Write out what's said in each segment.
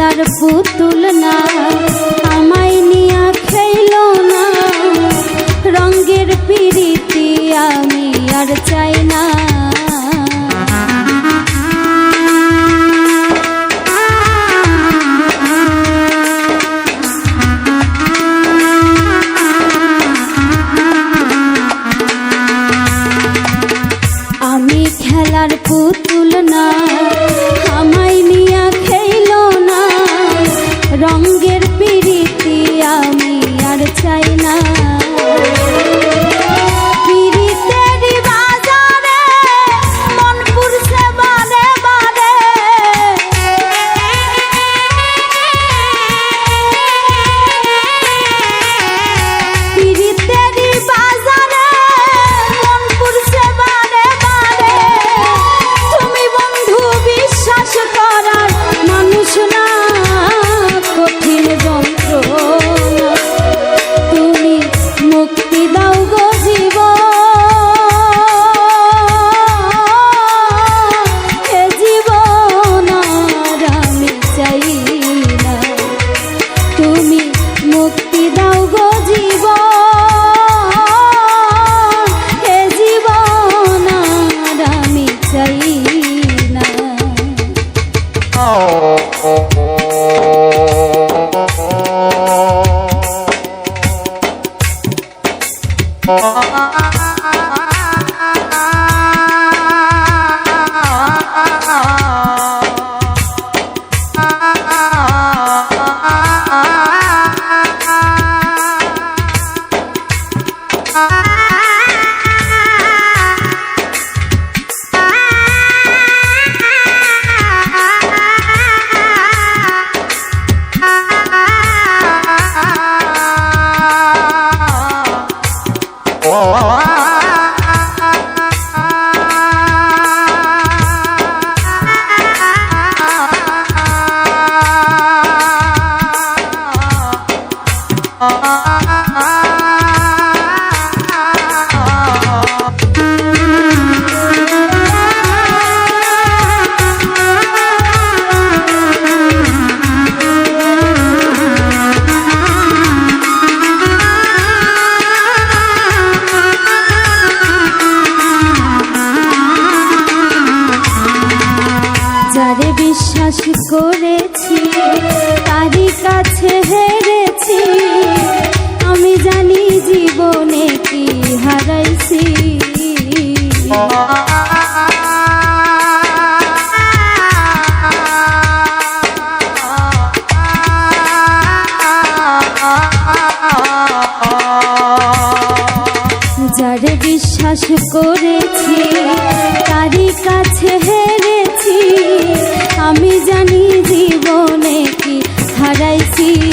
খেলার পুতুল না whoa whoa পেয়েছি তারই আমি জানি জীবনে কি হারাইছি।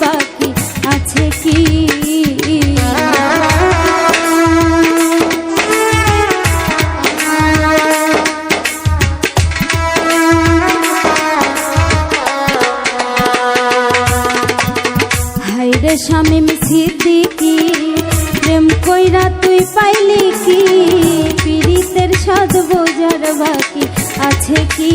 বাকি আছে কি? রে স্বামী সিদ্দিকি প্রেম কইরা তুই পাইলি কি? পীড়িতের সাজ বোঝার বাকি আছে কি?